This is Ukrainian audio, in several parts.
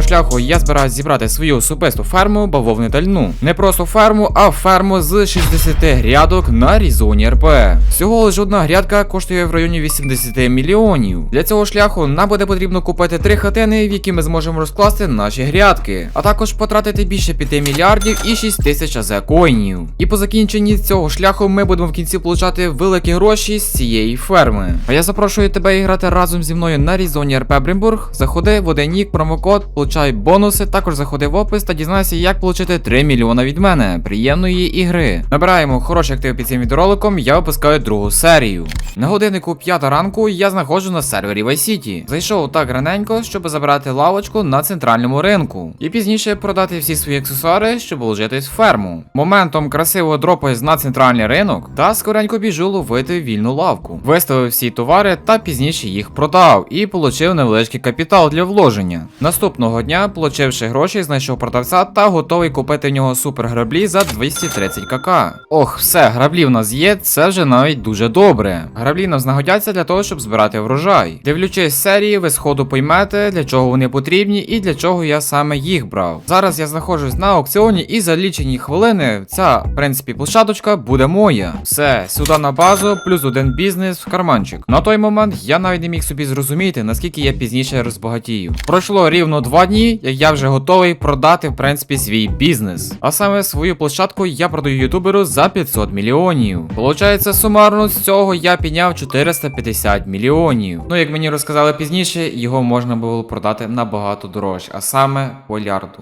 цьому шляху я збираюсь зібрати свою особисту ферму бавовни та льну. Не просто ферму, а ферму з 60 грядок на різоні РП. Всього лише одна грядка коштує в районі 80 мільйонів. Для цього шляху нам буде потрібно купити три хатини, в які ми зможемо розкласти наші грядки, а також потратити більше 5 мільярдів і 6 тисяч АЗ коїнів. І по закінченні цього шляху ми будемо в кінці получати великі гроші з цієї ферми. А я запрошую тебе грати разом зі мною на різоні РП Брімбург. Заходи в один нік, промокод, получай бонуси. Також заходи в опис та дізнайся, як отримати 3 мільйона від мене. Приємної ігри. Набираємо хороший актив під цим відеороликом, я випускаю другу серію. На годиннику 5 ранку я знаходжу на сервері Vice City. Зайшов так раненько, щоб забрати лавочку на центральному ринку. І пізніше продати всі свої аксесуари, щоб вложитись в ферму. Моментом красиво дропаюсь на центральний ринок та скоренько біжу ловити вільну лавку. Виставив всі товари та пізніше їх продав і отримав невеличкий капітал для вложення. Наступного дня, получивши гроші, знайшов продавця та готовий купити в нього супер граблі за 230 кк. Ох, все, граблі в нас є, це вже навіть дуже добре. Граблі нам знагодяться для того, щоб збирати врожай. Дивлячись серії, ви сходу поймете, для чого вони потрібні і для чого я саме їх брав. Зараз я знаходжусь на аукціоні і за лічені хвилини ця, в принципі, площадочка буде моя. Все, сюди на базу, плюс один бізнес в карманчик. На той момент я навіть не міг собі зрозуміти, наскільки я пізніше розбагатію. Пройшло рівно два як я вже готовий продати, в принципі, свій бізнес. А саме свою площадку я продаю ютуберу за 500 мільйонів. Получається, сумарно з цього я підняв 450 мільйонів. Ну, як мені розказали пізніше, його можна було продати набагато дорожче, а саме полярду.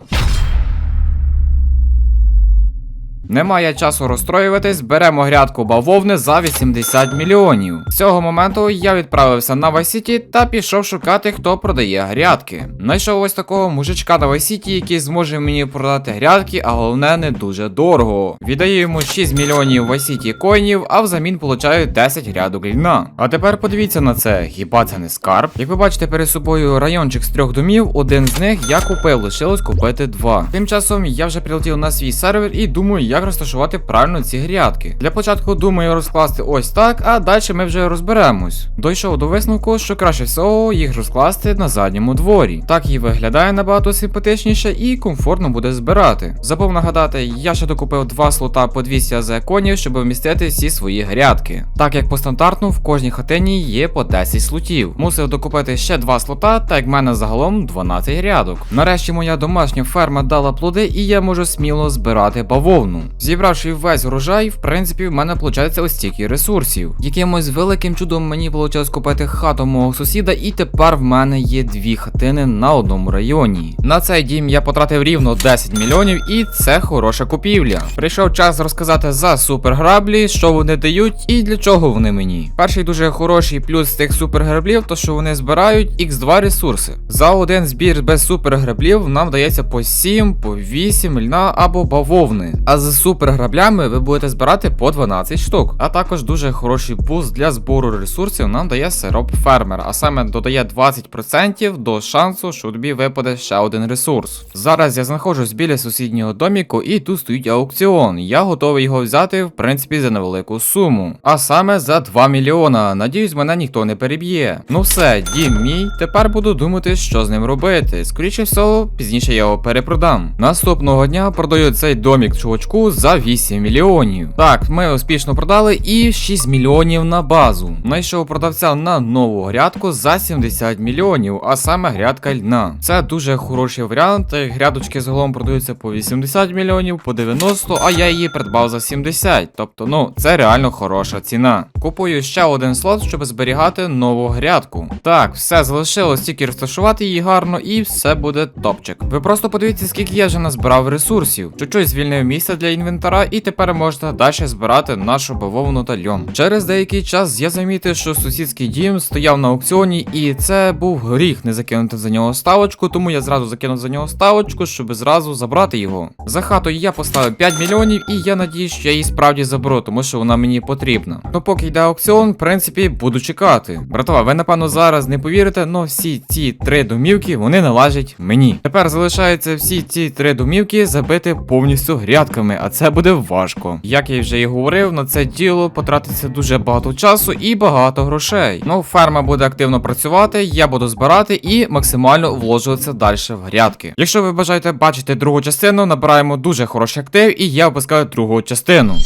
Немає часу розстроюватись, беремо грядку бавовни за 80 мільйонів. З цього моменту я відправився на Вайсіті та пішов шукати, хто продає грядки. Найшов ось такого мужичка на Вайсіті, який зможе мені продати грядки, а головне не дуже дорого. Віддаю йому 6 мільйонів Вайсіті коїнів, а взамін получаю 10 грядок льна. А тепер подивіться на це, хіба це не скарб? Як ви бачите перед собою райончик з трьох домів, один з них я купив, лишилось купити два. Тим часом я вже прилетів на свій сервер і думаю, як розташувати правильно ці грядки. Для початку думаю розкласти ось так, а далі ми вже розберемось. Дійшов до висновку, що краще всього їх розкласти на задньому дворі. Так і виглядає набагато симпатичніше і комфортно буде збирати. Забув нагадати, я ще докупив два слота по 200 АЗ конів, щоб вмістити всі свої грядки. Так як по стандартну в кожній хатині є по 10 слотів. Мусив докупити ще два слота, так як в мене загалом 12 грядок. Нарешті моя домашня ферма дала плоди, і я можу сміло збирати бавовну. Зібравши весь урожай, в принципі, в мене виходить ось стільки ресурсів. Якимось великим чудом мені вийшло купити хату мого сусіда, і тепер в мене є дві хатини на одному районі. На цей дім я потратив рівно 10 мільйонів, і це хороша купівля. Прийшов час розказати за суперграблі, що вони дають і для чого вони мені. Перший дуже хороший плюс цих суперграблів, то що вони збирають X2 ресурси. За один збір без суперграблів нам дається по 7, по 8 льна або бавовни. А з суперграблями ви будете збирати по 12 штук. А також дуже хороший буст для збору ресурсів нам дає сироп фермер, а саме додає 20% до шансу, що тобі випаде ще один ресурс. Зараз я знаходжусь біля сусіднього доміку і тут стоїть аукціон. Я готовий його взяти, в принципі, за невелику суму. А саме за 2 мільйона. Надіюсь, мене ніхто не переб'є. Ну все, дім мій. Тепер буду думати, що з ним робити. Скоріше всього, пізніше я його перепродам. Наступного дня продаю цей домік чувачку за 8 мільйонів. Так, ми успішно продали і 6 мільйонів на базу. Знайшов продавця на нову грядку за 70 мільйонів, а саме грядка льна. Це дуже хороший варіант. Грядочки загалом продаються по 80 мільйонів, по 90, а я її придбав за 70. Тобто, ну, це реально хороша ціна. Купую ще один слот, щоб зберігати нову грядку. Так, все залишилось тільки розташувати її гарно, і все буде топчик. Ви просто подивіться, скільки я вже назбирав ресурсів. Чуть-чуть звільнив місце для інвентара, і тепер можете далі збирати нашу бавовну та льон. Через деякий час я замітив, що сусідський дім стояв на аукціоні, і це був гріх не закинути за нього ставочку, тому я зразу закинув за нього ставочку, щоб зразу забрати його. За хатою я поставив 5 мільйонів, і я надіюсь, що я її справді заберу, тому що вона мені потрібна. Ну поки йде аукціон, в принципі, буду чекати. Братова, ви напевно зараз не повірите, але всі ці три домівки вони належать мені. Тепер залишається всі ці три домівки забити повністю грядками, а це буде важко. Як я вже і говорив, на це діло потратиться дуже багато часу і багато грошей. Ну, ферма буде активно працювати, я буду збирати і максимально вложуватися далі в грядки. Якщо ви бажаєте бачити другу частину, набираємо дуже хороший актив, і я випускаю другу частину.